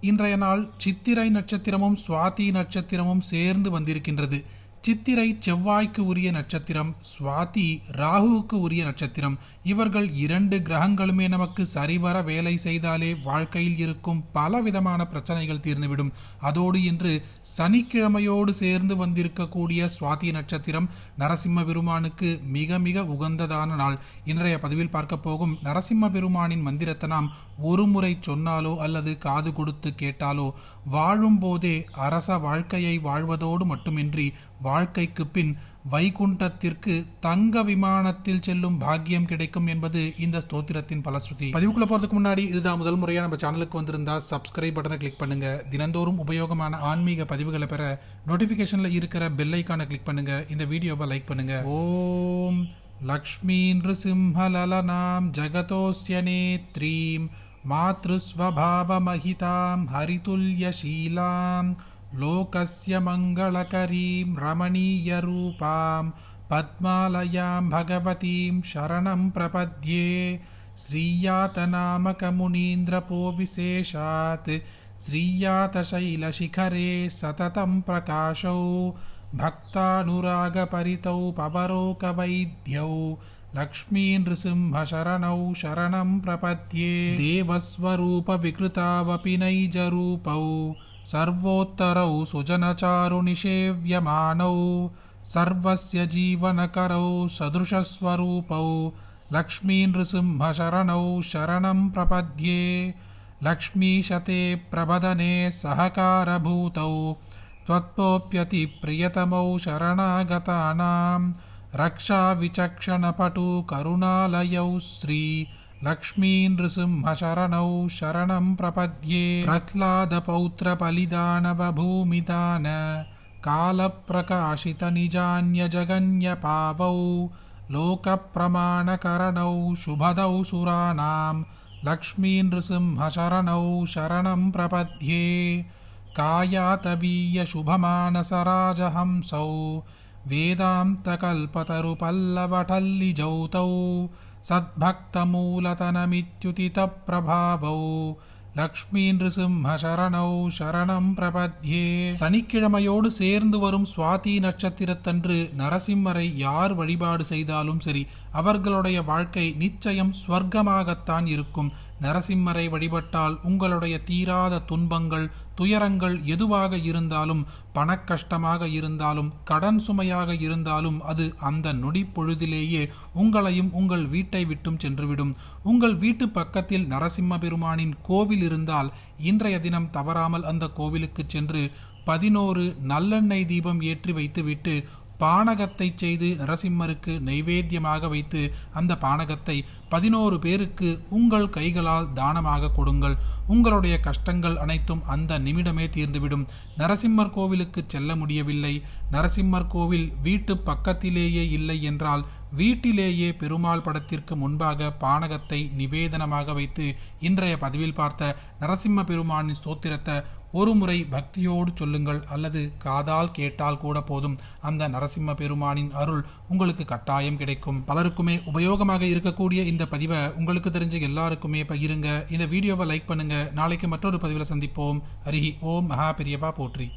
இன்றைய நாள் சித்திரை நட்சத்திரமும் சுவாதி நட்சத்திரமும் சேர்ந்து வந்திருக்கின்றது. சித்திரை செவ்வாய்க்கு உரிய நட்சத்திரம் சுவாதி ராகுவுக்கு உரிய நட்சத்திரம். இவர்கள் இரண்டு கிரகங்களுமே நமக்கு சரிவர வேலை செய்தாலே வாழ்க்கையில் இருக்கும் பல விதமான பிரச்சனைகள் தீர்ந்துவிடும். அதோடு இன்று சனிக்கிழமையோடு சேர்ந்து வந்திருக்கக்கூடிய சுவாதி நட்சத்திரம் நரசிம்ம பெருமானுக்கு மிக மிக உகந்ததான நாள். இன்றைய பதிவில் பார்க்க போகும் நரசிம்ம பெருமானின் மந்திரத்தை நாம் ஒரு முறை சொன்னாலோ அல்லது காது கொடுத்து கேட்டாலோ வாழும் போதே அரச வாழ்க்கையை வாழ்வதோடு மட்டுமின்றி வாழ்க்கைக்கு பின் வைகுண்டத்திற்கு தங்க விமானத்தில் செல்லும் பாக்கியம் கிடைக்கும் என்பது இந்த ஸ்தோத்திரத்தின் பலஸ்ருதி பதிவுக்குள்ள போறதுக்கு முன்னாடி இதுதான் முதல் முறையாக நம்ம சேனலுக்கு வந்திருந்தா சப்ஸ்கிரைப் பட்டனை கிளிக் பண்ணுங்க. தினந்தோறும் உபயோகமான ஆன்மீக பதிவுகளை பெற நோட்டிபிகேஷன்ல இருக்கிற பெல் ஐக்கானை கிளிக் பண்ணுங்க. இந்த வீடியோவை லைக் பண்ணுங்க. ஓம் லக்ஷ்மீ நிருசிம்ஹலலனாம் ஜகதோஸ்ய நேத்ரீம் மாத்ருஸ்வபாவமஹிதாம் ஹரிதுல்யசீலாம் लोकस्य मङ्गलकरीं रमणीयरूपां पद्मालयां भगवतीं शरणं प्रपद्ये श्रीयातनामकमुनीन्द्रपो श्रीयातशैलशिखरे सततं प्रकाशौ भक्तानुरागपरितौ पवरोकवैद्यौ लक्ष्मी नृसिंहशरणौ शरणं प्रपद्ये देवस्वरूपविकृतावपि नैजरूपौ सर्वोत्तरौ सुजनचारुनिषेव्यमानौ सर्वस्य जीवनकरौ सदृशस्वरूपौ लक्ष्मी नृसिंहशरणौ शरणं प्रपद्ये लक्ष्मीशते प्रबदने सहकारभूतौ त्वत्पोऽप्यतिप्रियतमौ शरणागतानां रक्षाविचक्षणपटु करुणालयौ श्री लक्ष्मी नृसिंहशरणौ शरणं प्रपद्ये प्रह्लादपौत्रपलिदानवभूमिदान कालप्रकाशितनिजान्यजगन्यपावौ लोकप्रमाणकरणौ शुभदौ सुराणां लक्ष्मी नृसिंहशरणौ शरणं प्रपद्ये कायातवीयशुभमानसराजहंसौ वेदान्तकल्पतरुपल्लवटल्लिजौतौ சத்பக்தமூலதனமித்யுதிதப்பிரபாவோ லக்ஷ்மி நிருசிம்மசரணௌ சரணம் பிரபத்யே. சனிக்கிழமையோடு சேர்ந்து வரும் சுவாதி நட்சத்திரத்தன்று நரசிம்மரை யார் வழிபாடு செய்தாலும் சரி அவர்களுடைய வாழ்க்கை நிச்சயம் ஸ்வர்க்கமாகத்தான் இருக்கும். நரசிம்மரை வழிபட்டால் உங்களுடைய தீராத துன்பங்கள் துயரங்கள் எதுவாக இருந்தாலும் பணக்கஷ்டமாக இருந்தாலும் கடன் சுமையாக இருந்தாலும் அது அந்த நொடி பொழுதிலேயே உங்களையும் உங்கள் வீட்டை விட்டும் சென்றுவிடும். உங்கள் வீட்டு பக்கத்தில் நரசிம்ம பெருமானின் கோவில் இருந்தால் இன்றைய தினம் தவறாமல் அந்த கோவிலுக்கு சென்று பதினோரு நல்லெண்ணெய் தீபம் ஏற்றி வைத்துவிட்டு பானகத்தை செய்து நரசிம்மருக்கு நைவேத்தியமாக வைத்து அந்த பானகத்தை பதினோரு பேருக்கு உங்கள் கைகளால் தானமாக கொடுங்கள். உங்களுடைய கஷ்டங்கள் அனைத்தும் அந்த நிமிடமே தீர்ந்துவிடும். நரசிம்மர் கோவிலுக்கு செல்ல முடியவில்லை. நரசிம்மர் கோவில் வீட்டு பக்கத்திலேயே இல்லை என்றால் வீட்டிலேயே பெருமாள் படத்திற்கு முன்பாக பானகத்தை நிவேதனமாக வைத்து இன்றைய பதிவில் பார்த்த நரசிம்ம பெருமானின் ஸ்தோத்திரத்தை ஒரு முறை பக்தியோடு சொல்லுங்கள் அல்லது காதால் கேட்டால் கூட போதும். அந்த நரசிம்ம பெருமானின் அருள் உங்களுக்கு கட்டாயம் கிடைக்கும். பலருக்குமே உபயோகமாக இருக்கக்கூடிய இந்த பதிவை உங்களுக்கு தெரிஞ்ச எல்லாருக்குமே பகிருங்க. இந்த வீடியோவை லைக் பண்ணுங்க. நாளைக்கு மற்றொரு பதிவில் சந்திப்போம். ஹரிஹி ஓம். மகா பெரியவா போற்றி.